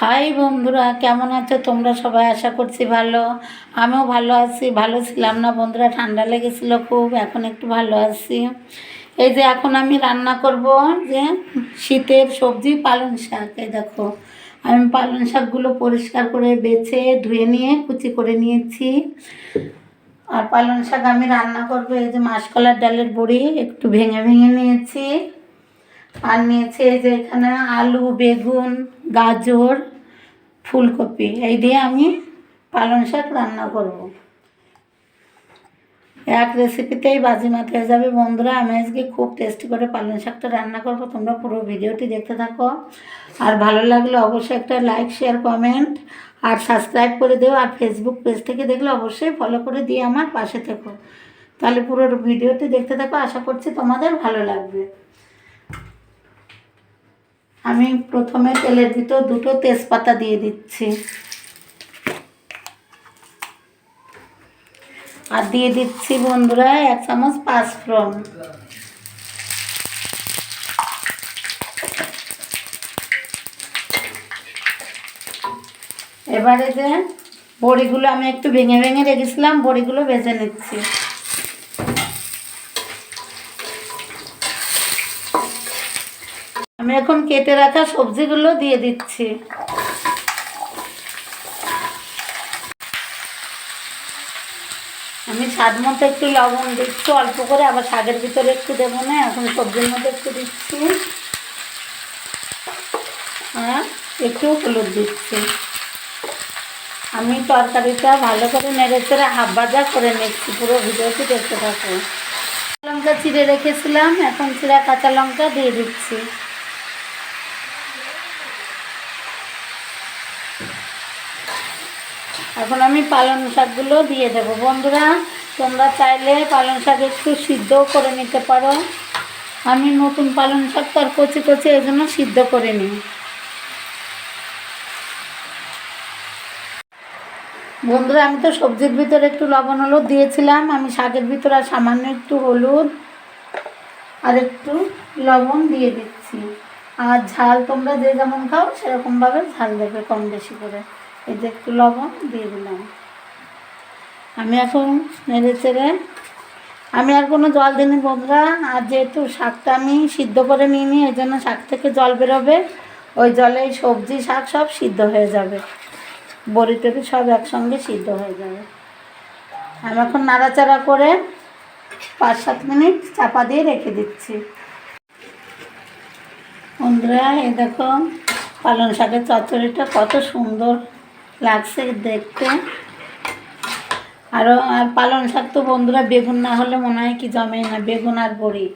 High বন্ধুরা, কেমন আছো? তোমরা সবাই আশা করছি ভালো। আমিও ভালো আছি, ভালো ছিলাম না বন্ধুরা, ঠান্ডা লেগেছিলো খুব, এখন একটু ভালো আছি। এই যে এখন আমি রান্না করব যে শীতের সবজি পালং শাক। এই দেখো, আমি পালং শাকগুলো পরিষ্কার করে বেছে, ধুয়ে নিয়ে কুচি করে নিয়েছি। আর পালং শাক আমি রান্না করব, এই যে মাসকলার ডালের বড়ি, একটু ভেঙে ভেঙে নিয়েছি। আর নিয়েছি এই যে এখানে আলু, বেগুন, গাজর ফুলকপি, এই দিয়ে আমি পালং শাক রান্না করব। এক রেসিপিতেই বাজিমাত হয়ে যাবে। বন্ধুরা, আমি আজকে খুব টেস্টি করে পালং শাকটা রান্না করব। তোমরা পুরো ভিডিওটি দেখতে থাকো। আর ভালো লাগলে অবশ্যই একটা লাইক শেয়ার কমেন্ট আর সাবস্ক্রাইব করে দিও। আর ফেসবুক পেজ থেকে দেখলে অবশ্যই ফলো করে দিয়ে আমার পাশে থেকো। তাহলে পুরো ভিডিওটি দেখতে থাকো। আশা করছি তোমাদের ভালো লাগবে। আমি প্রথমে তেলের ভিতর দুটো তেজপাতা দিয়ে দিচ্ছি। আর দিয়ে দিচ্ছি বন্ধুরা এক চামচ পাঁচফোড়ন। এবারে যে বড়িগুলো আমি একটু ভেঙে ভেঙে রেখেছিলাম, বড়িগুলো ভেজে নিচ্ছি। আমি এখন কেটে রাখা সবজিগুলো দিয়ে দিচ্ছি। আমি স্বাদ মতো একটু লবণ দিচ্ছি, অল্প করে, আবার শাকের ভিতরে একটু দেবো না, এখন সবজির মধ্যে একটু দিচ্ছি। আর একটু হলুদ দিচ্ছি। আমি তরকারিটা ভালো করে নেড়ে চেড়ে হাফ ভাজা করে নিচ্ছি, পুরো ভিডিওটি দেখতে থাকো লঙ্কা চিড়ে রেখেছিলাম, এখন চিরা কাঁচা লঙ্কা দিয়ে দিচ্ছি। এখন আমি পালং শাকগুলো দিয়ে দেবো। বন্ধুরা, তোমরা চাইলে পালং শাক একটু সিদ্ধও করে নিতে পারো। আমি নতুন পালং শাক তো আর কচি কচি এই জন্য সিদ্ধ করে নিই। বন্ধুরা, আমি তো সবজির ভিতরে একটু লবণ, হলুদ দিয়েছিলাম। আমি শাকের ভিতরে আর সামান্য একটু হলুদ আর একটু লবণ দিয়ে দিচ্ছি। আর ঝাল তোমরা যে যেমন খাও, সেরকমভাবে ঝাল দেবে কম বেশি করে। এই যে একটু লবণ দিয়ে দিলাম। আমি এখন নেড়ে চেড়ে, আমি আর কোনো জল দিইনি বন্ধুরা, আর যেহেতু শাকটা আমি সিদ্ধ করে নিইনি, এই জন্য শাক থেকে জল বেরোবে। ওই জলে সবজি, শাক সব সিদ্ধ হয়ে যাবে। বড়ি টড়ি সব একসঙ্গে সিদ্ধ হয়ে যাবে। আমি এখন নাড়াচাড়া করে পাঁচ সাত মিনিট চাপা দিয়ে রেখে দিচ্ছি। বন্ধুরা, এই দেখো পালং শাকের চচ্চড়িটা কত সুন্দর। লাগছে দেখতে। আরও আর পালং শাক তো বন্ধুরা বেগুন না হলে মনে হয় কি জমে না। বেগুন আর বড়ি।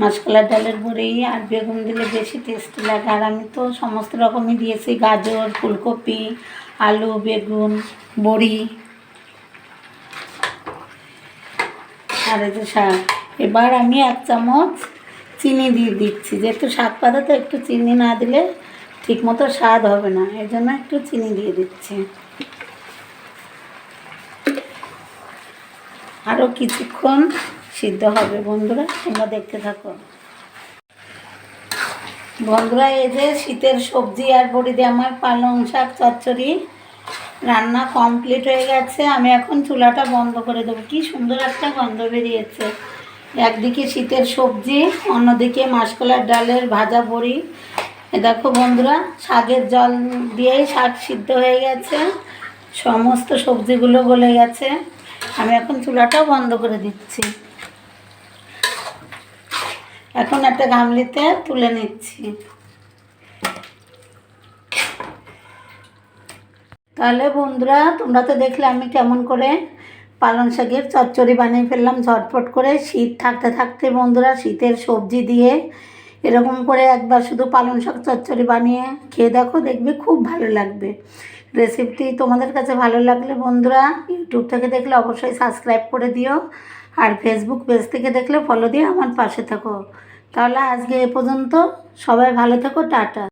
মাসকলার ডালের বড়ি আর বেগুন দিলে বেশি টেস্টি লাগে। আর আমি তো সমস্ত রকমই দিয়েছি। গাজর, ফুলকপি, আলু, বেগুন, বড়ি। আর এই যে শাক। এবার আমি এক চামচ চিনি দিয়ে দিচ্ছি। যেহেতু শাক পাতা, তো একটু চিনি না দিলে ঠিক মতো স্বাদ হবে না এই জন্য একটু চিনি দিয়ে দিচ্ছি। আরও কিছুক্ষণ সিদ্ধ হবে বন্ধুরা, তোমরা দেখতে থাকো। বন্ধুরা, এই যে শীতের সবজি আর বড়ি দিয়ে আমার পালং শাক চচ্চড়ি রান্না কমপ্লিট হয়ে গেছে। আমি এখন চুলাটা বন্ধ করে দেবো। কি সুন্দর একটা গন্ধ বেরিয়েছে। একদিকে শীতের সবজি, অন্যদিকে মাসকলার ডালের ভাজা বড়ি দেখো বন্ধুরা, শাকের জল দিয়েই শাক সিদ্ধ হয়ে গেছে। সমস্ত সবজিগুলো গলে গেছে। আমি এখন চুলাটাও বন্ধ করে দিচ্ছি। এখন একটা গামলিতে তুলে নিচ্ছি। তাহলে বন্ধুরা, তোমরা তো দেখলে আমি কেমন করে পালং শাকের চচ্চড়ি বানিয়ে ফেললাম ঝটফট করে। শীত থাকতে থাকতে বন্ধুরা, শীতের সবজি দিয়ে এরকম করে একবার শুধু পালং শাক চচ্চড়ি বানিয়ে খেয়ে দেখো, দেখবে খুব ভালো লাগবে। রেসিপিটি তোমাদের কাছে ভালো লাগলে বন্ধুরা ইউটিউব থেকে দেখলে অবশ্যই সাবস্ক্রাইব করে দিও আর ফেসবুক পেজ থেকে দেখলে ফলো দিয়ে আমার পাশে থাকো। তাহলে আজকে এ পর্যন্ত, সবাই ভালো থেকো, টাটা।